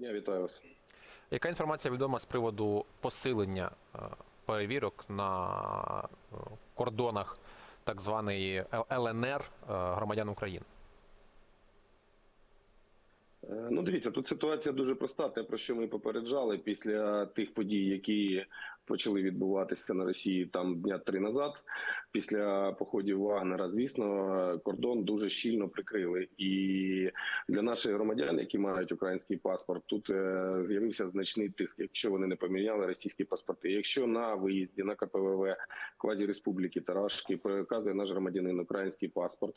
Дня вітаю вас. Яка інформація відома з приводу посилення е, перевірок на е, кордонах так званої ЛНР е, громадян України? Ну, дивіться, тут ситуація дуже проста. Те, про що ми попереджали після тих подій, які почали відбуватися на Росії там дня три назад. Після походів Вагнера, звісно, кордон дуже щільно прикрили. І для наших громадян, які мають український паспорт, тут е, з'явився значний тиск, якщо вони не поміняли російські паспорти. Якщо на виїзді на КПВВ квазіреспубліки Тарашки переказує наш громадянин український паспорт,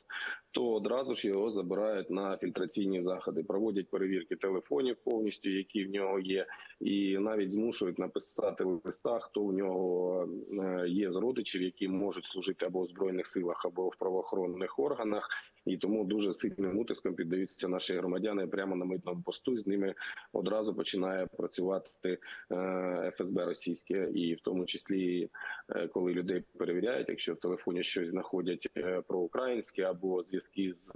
то одразу ж його забирають на фільтраційні заходи, проводять перевірки телефонів повністю, які в нього є, і навіть змушують написати листа, хто в нього е, є з родичів, які можуть служити або в збройних силах, або в правоохоронних органах. І тому дуже сильним утиском піддаються наші громадяни прямо на митному посту. З ними одразу починає працювати е, ФСБ російське, і в тому числі е, коли людей перевіряють, якщо в телефоні щось знаходять е, про українське або зв'язки з,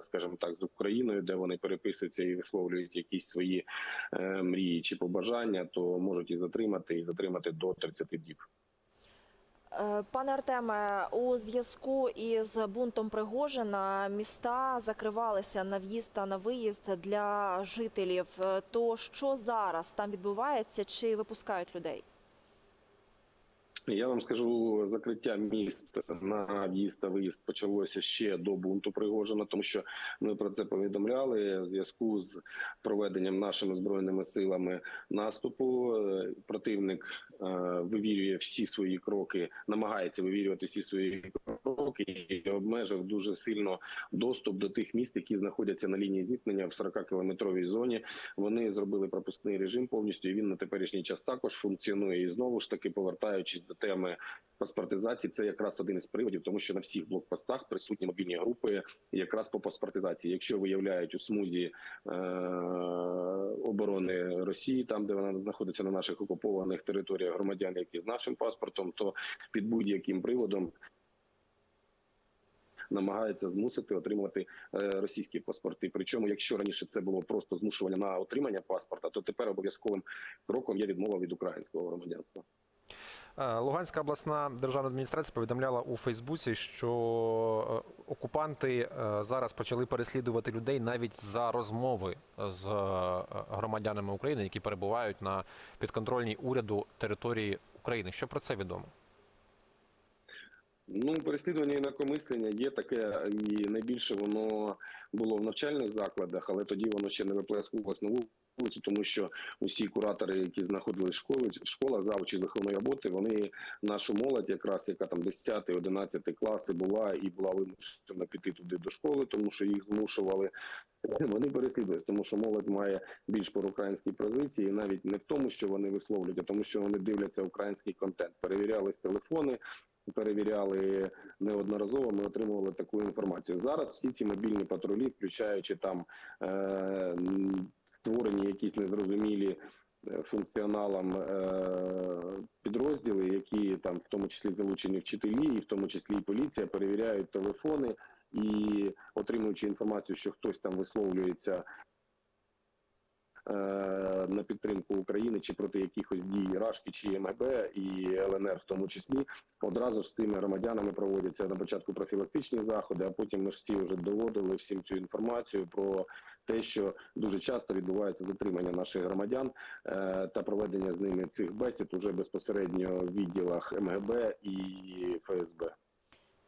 скажімо так, з Україною, де вони переписуються і висловлюють якісь свої е, мрії чи побажання, то можуть і затримати, і затримати до 30 діб. Е, Пане Артеме, у зв'язку із бунтом Пригожина міста закривалися на в'їзд та на виїзд для жителів. Е, То що зараз там відбувається? Чи випускають людей? Я вам скажу, закриття міст на в'їзд та виїзд почалося ще до бунту Пригожина, тому що ми про це повідомляли в зв'язку з проведенням нашими збройними силами наступу. Противник е, вивірює всі свої кроки, намагається вивірювати всі свої кроки і обмежив дуже сильно доступ до тих міст, які знаходяться на лінії зіткнення в 40 кілометровій зоні. Вони зробили пропускний режим повністю. і Він на теперішній час також функціонує. І знову ж таки, повертаючись до теми паспортизації, це якраз один із приводів, тому що на всіх блокпостах присутні мобільні групи, якраз по паспортизації. Якщо виявляють у смузі е- оборони Росії, там де вона знаходиться на наших окупованих територіях громадян, які з нашим паспортом, то під будь-яким приводом. Намагається змусити отримувати е, російські паспорти. Причому, якщо раніше це було просто змушування на отримання паспорта, то тепер обов'язковим кроком є відмова від українського громадянства. Е, Луганська обласна державна адміністрація повідомляла у Фейсбуці, що е, окупанти зараз почали переслідувати людей навіть за розмови з громадянами України, які перебувають на підконтрольній уряду території України. Що про це відомо? Ну, переслідування інакомислення є таке, і найбільше воно було в навчальних закладах, але тоді воно ще не виплескувалось на вулицю, тому що усі куратори, які знаходились в школі, в школах завучі з виховної роботи, вони нашу молодь, якраз яка там 10 11 класи була і була вимушена піти туди до школи, тому що їх змушували. Вони переслідують, тому що молодь має більш проукраїнські позиції, і навіть не в тому, що вони висловлюють, а тому, що вони дивляться український контент. Перевірялись телефони, перевіряли неодноразово. Ми отримували таку інформацію. Зараз всі ці мобільні патрулі, включаючи там е, створені якісь незрозумілі е, функціоналам е, підрозділи, які там в тому числі залучені вчителі, і в тому числі і поліція, перевіряють телефони і отримуючи інформацію, що хтось там висловлюється на підтримку України чи проти якихось дій Рашки чи МГБ і ЛНР, в тому числі, одразу ж з цими громадянами проводяться на початку профілактичні заходи, а потім ми ж всі вже доводили всім цю інформацію про те, що дуже часто відбувається затримання наших громадян е, та проведення з ними цих бесід уже безпосередньо в відділах МГБ і ФСБ.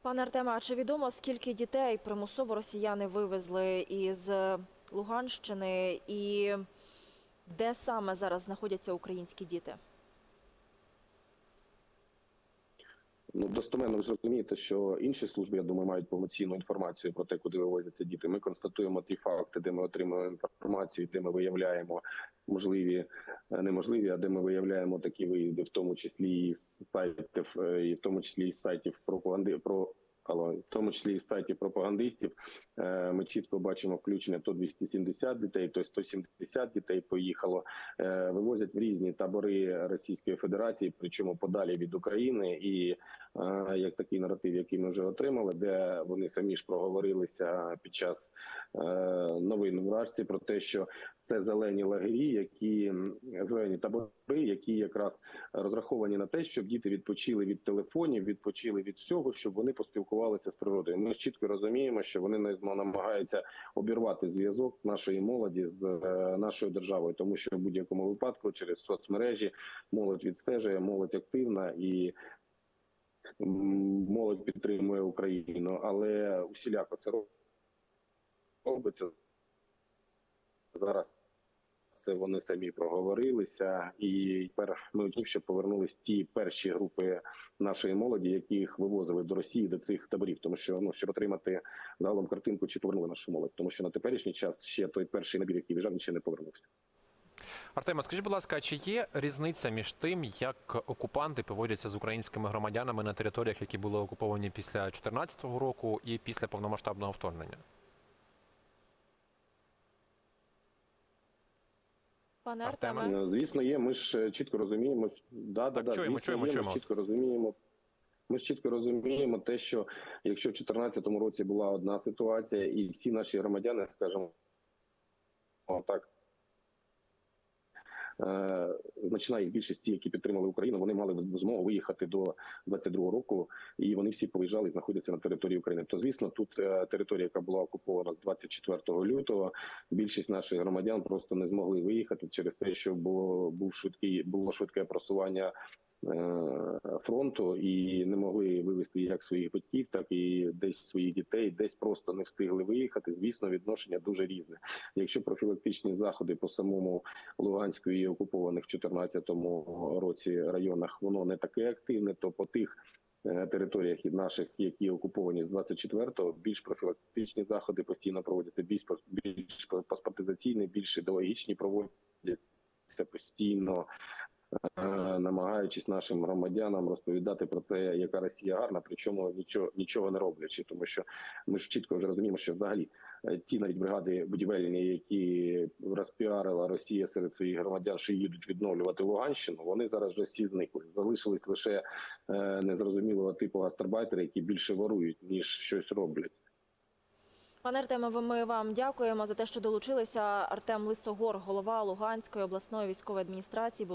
Пане Артеме, а чи відомо скільки дітей примусово росіяни вивезли із Луганщини і де саме зараз знаходяться українські діти? Ну, достоменно ви ж що інші служби, я думаю, мають повноцінну інформацію про те, куди вивозяться діти. Ми констатуємо ті факти, де ми отримуємо інформацію, де ми виявляємо можливі, е, неможливі, а де ми виявляємо такі виїзди, в тому числі і сайтів, е, і в тому числі і з сайтів пропаганди про. Але в тому числі і в сайті пропагандистів Е, ми чітко бачимо включення то 270 дітей, то 170 дітей поїхало. Е, Вивозять в різні табори Російської Федерації, причому подалі від України, і як такий наратив, який ми вже отримали, де вони самі ж проговорилися під час е, новин в Рашці про те, що це зелені лагері, які зелені табори, які якраз розраховані на те, щоб діти відпочили від телефонів, відпочили від всього, щоб вони поспілкувалися з природою. Ми чітко розуміємо, що вони намагаються обірвати зв'язок нашої молоді з е, нашою державою, тому що в будь-якому випадку через соцмережі молодь відстежує, молодь активна і молодь підтримує Україну, але усіляко це робиться зараз. Це вони самі проговорилися, і тепер ми очікуємо, що повернулись ті перші групи нашої молоді, яких вивозили до Росії до цих таборів, тому що ну щоб отримати загалом картинку, чи повернули нашу молодь, тому що на теперішній час ще той перший набір, який він ще не повернувся. Артема, скажіть, будь ласка, чи є різниця між тим, як окупанти поводяться з українськими громадянами на територіях, які були окуповані після 2014 року і після повномасштабного вторгнення? Пане Артеме? Е, Звісно, є. Ми ж е, чітко розуміємо. Да, да, Так, да, чуємо, звісно, чуємо, є, чуємо. Ми ж чітко розуміємо. Ми ж чітко розуміємо те, що якщо в 2014 році була одна ситуація, і всі наші громадяни, скажімо так, значна їх більшість, ті, які підтримали Україну, вони мали змогу виїхати до 22 року, і вони всі поїжджали і знаходяться на території України. То звісно, тут е, територія, яка була окупована з 24 лютого, більшість наших громадян просто не змогли виїхати через те, що було був швидкий було швидке просування е, фронту, і не могли вивезти як своїх батьків, так і десь своїх дітей, десь просто не встигли виїхати. Звісно, відношення дуже різне. Якщо профілактичні заходи по самому Луганську і окупованих в 2014 році районах воно не таке активне, то по тих е, територіях і наших, які окуповані з 24-го, більш профілактичні заходи постійно проводяться, більш більш паспортизаційні, більш ідеологічні проводяться постійно. Е, Намагаючись нашим громадянам розповідати про те, яка Росія гарна, причому нічого нічого не роблячи, тому що ми ж чітко вже розуміємо, що взагалі е, ті навіть бригади будівельні, які розпіарила Росія серед своїх громадян, що їдуть відновлювати Луганщину, вони зараз вже всі зникли. Залишились лише е, незрозумілого типу гастарбайтери, які більше ворують ніж щось роблять. пане Артеме, ми вам дякуємо за те, що долучилися. Артем Лисогор, голова Луганської обласної військової адміністрації,